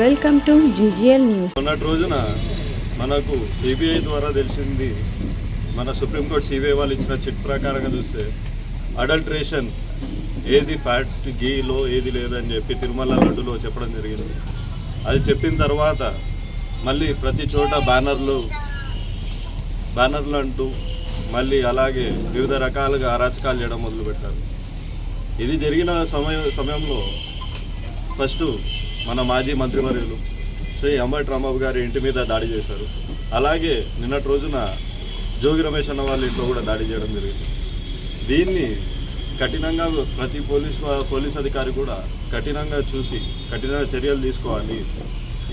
Welcome to GGL news. మొన్నటి రోజున మనకు సిబిఐ ద్వారా తెలిసింది మన సుప్రీంకోర్టు సిబిఐ వాళ్ళు ఇచ్చిన చిట్ ప్రకారంగా చూస్తే అడల్ట్రేషన్ ఏది ఫ్యాట్ గీలో ఏది లేదని చెప్పి తిరుమల లడ్డులో చెప్పడం జరిగింది. అది చెప్పిన తర్వాత మళ్ళీ ప్రతి చోట బ్యానర్లు బ్యానర్లు అంటూ మళ్ళీ అలాగే వివిధ రకాలుగా అరాచకాలు చేయడం మొదలుపెట్టారు. ఇది జరిగిన సమయ సమయంలో ఫస్ట్ మన మాజీ మంత్రివర్యులు శ్రీ అంబటి రాంబాబు గారి ఇంటి మీద దాడి చేశారు. అలాగే నిన్నటి రోజున జోగి రమేష్ అన్న వాళ్ళ ఇంట్లో కూడా దాడి చేయడం జరిగింది. దీన్ని కఠినంగా ప్రతి పోలీస్ పోలీస్ అధికారి కూడా కఠినంగా చూసి కఠిన చర్యలు తీసుకోవాలి.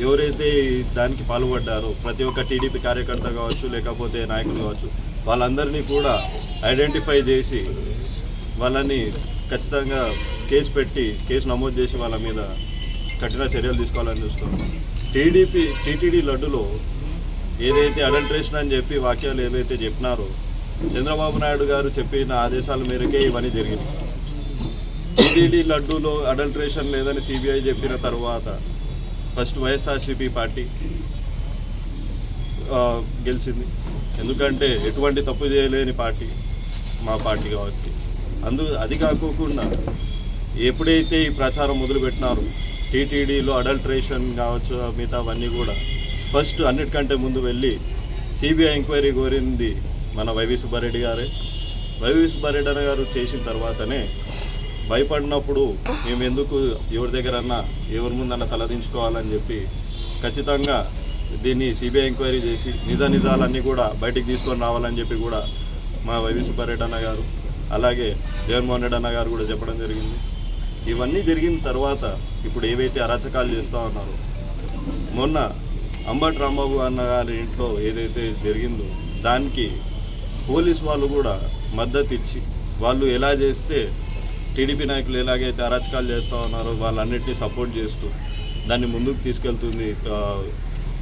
ఎవరైతే దానికి పాల్పడ్డారో ప్రతి ఒక్క టీడీపీ కార్యకర్త కావచ్చు లేకపోతే నాయకులు కావచ్చు వాళ్ళందరినీ కూడా ఐడెంటిఫై చేసి వాళ్ళని ఖచ్చితంగా కేసు పెట్టి కేసు నమోదు చేసి వాళ్ళ మీద కఠిన చర్యలు తీసుకోవాలని చూస్తున్నాం. టీడీపీ టీటీడీ లడ్డులో ఏదైతే అడల్ట్రేషన్ అని చెప్పి వాక్యాలు ఏవైతే చెప్పినారో చంద్రబాబు నాయుడు గారు చెప్పిన ఆదేశాల మేరకే ఇవన్నీ జరిగినాయి. టీటీడీ లడ్డూలో అడల్ట్రేషన్ లేదని సిబిఐ చెప్పిన తర్వాత ఫస్ట్ వైఎస్ఆర్సీపీ పార్టీ గెలిచింది. ఎందుకంటే ఎటువంటి తప్పు చేయలేని పార్టీ మా పార్టీ కాబట్టి. అందు అది కాకోకుండా ఎప్పుడైతే ఈ ప్రచారం మొదలుపెట్టినారో టీటీడీలో అడల్ట్రేషన్ కావచ్చు మిగతా అవన్నీ కూడా. ఫస్ట్ అన్నిటికంటే ముందు వెళ్ళి సిబిఐ ఎంక్వైరీ కోరింది మన వైవి సుబ్బారెడ్డి గారే. వైవి సుబ్బారెడ్డి గారు చేసిన తర్వాతనే భయపడినప్పుడు మేము ఎందుకు ఎవరి దగ్గరన్నా ఎవరి ముందన్నా తలదించుకోవాలని చెప్పి ఖచ్చితంగా దీన్ని సిబిఐ ఎంక్వైరీ చేసి నిజ నిజాలన్నీ కూడా బయటికి తీసుకొని రావాలని చెప్పి కూడా మా వైవి సుబ్బారెడ్డి అన్న గారు అలాగే జగన్మోహన్ రెడ్డి అన్న గారు కూడా చెప్పడం జరిగింది. ఇవన్నీ జరిగిన తర్వాత ఇప్పుడు ఏవైతే అరాచకాలు చేస్తూ ఉన్నారో మొన్న అంబటి రాంబాబు అన్న గారి ఇంట్లో ఏదైతే జరిగిందో దానికి పోలీస్ వాళ్ళు కూడా మద్దతు ఇచ్చి వాళ్ళు ఎలా చేస్తే టీడీపీ నాయకులు ఎలాగైతే అరాచకాలు చేస్తూ ఉన్నారో వాళ్ళన్నిటినీ సపోర్ట్ చేస్తూ దాన్ని ముందుకు తీసుకెళ్తుంది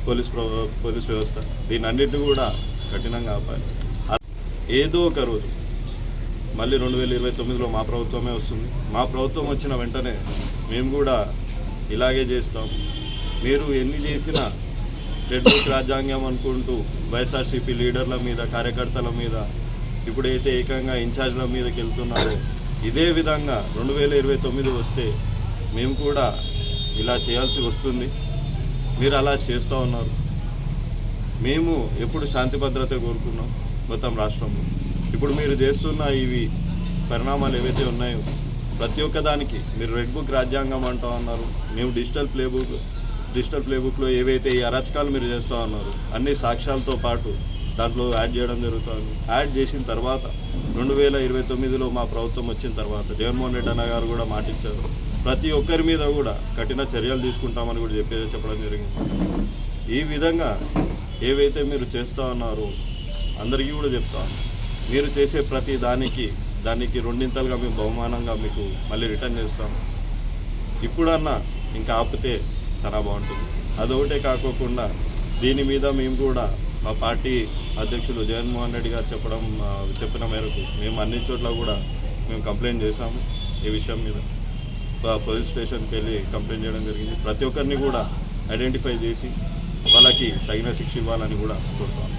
పోలీస్ ప్ర- పోలీస్ వ్యవస్థ. దీని అన్నిటిని కూడా కఠినంగా ఆపాలి. ఏదో ఒక రోజు మళ్ళీ రెండు వేల ఇరవై తొమ్మిదిలో మా ప్రభుత్వమే వస్తుంది. మా ప్రభుత్వం వచ్చిన వెంటనే మేము కూడా ఇలాగే చేస్తాం. మీరు ఎన్ని చేసినా రెడ్ రాజ్యాంగం అనుకుంటూ వైఎస్ఆర్సీపీ లీడర్ల మీద కార్యకర్తల మీద ఇప్పుడైతే ఏకంగా ఇన్ఛార్జ్ల మీదకి వెళ్తున్నారో ఇదే విధంగా రెండు వేల ఇరవై తొమ్మిది వస్తే మేము కూడా ఇలా చేయాల్సి వస్తుంది. మీరు అలా చేస్తూ ఉన్నారు. మేము ఎప్పుడు శాంతి భద్రత కోరుకున్నాం మొత్తం రాష్ట్రంలో. ఇప్పుడు మీరు చేస్తున్న ఇవి పరిణామాలు ఏవైతే ఉన్నాయో ప్రతి ఒక్క దానికి మీరు రెడ్ బుక్ రాజ్యాంగం అంటూ ఉన్నారు మేము digital play book digital play బుక్లో ఏవైతే ఈ అరాచకాలు మీరు చేస్తూ ఉన్నారు అన్ని సాక్ష్యాలతో పాటు దాంట్లో యాడ్ చేయడం జరుగుతుంది. యాడ్ చేసిన తర్వాత రెండు వేల ఇరవై తొమ్మిదిలో మా ప్రభుత్వం వచ్చిన తర్వాత జగన్మోహన్ రెడ్డి అన్న గారు కూడా మాటిచ్చారు ప్రతి ఒక్కరి మీద కూడా కఠిన చర్యలు తీసుకుంటామని కూడా చెప్పేది చెప్పడం జరిగింది. ఈ విధంగా ఏవైతే మీరు చేస్తూ ఉన్నారో అందరికీ కూడా చెప్తాను మీరు చేసే ప్రతి దానికి దానికి రెండింతలుగా మేము బహుమానంగా మీకు మళ్ళీ రిటర్న్ చేస్తాం. ఇప్పుడన్నా ఇంకా ఆపితే చాలా బాగుంటుంది. అదొకటే కాకోకుండా దీని మీద మేము కూడా మా పార్టీ అధ్యక్షులు జగన్మోహన్ రెడ్డి గారు చెప్పడం చెప్పిన మేరకు మేము అన్ని చోట్ల కూడా మేము కంప్లైంట్ చేశాము ఈ విషయం మీద. పోలీస్ స్టేషన్కి వెళ్ళి కంప్లైంట్ చేయడం జరిగింది. ప్రతి ఒక్కరిని కూడా ఐడెంటిఫై చేసి వాళ్ళకి తగిన శిక్ష ఇవ్వాలని కూడా కోరుతాము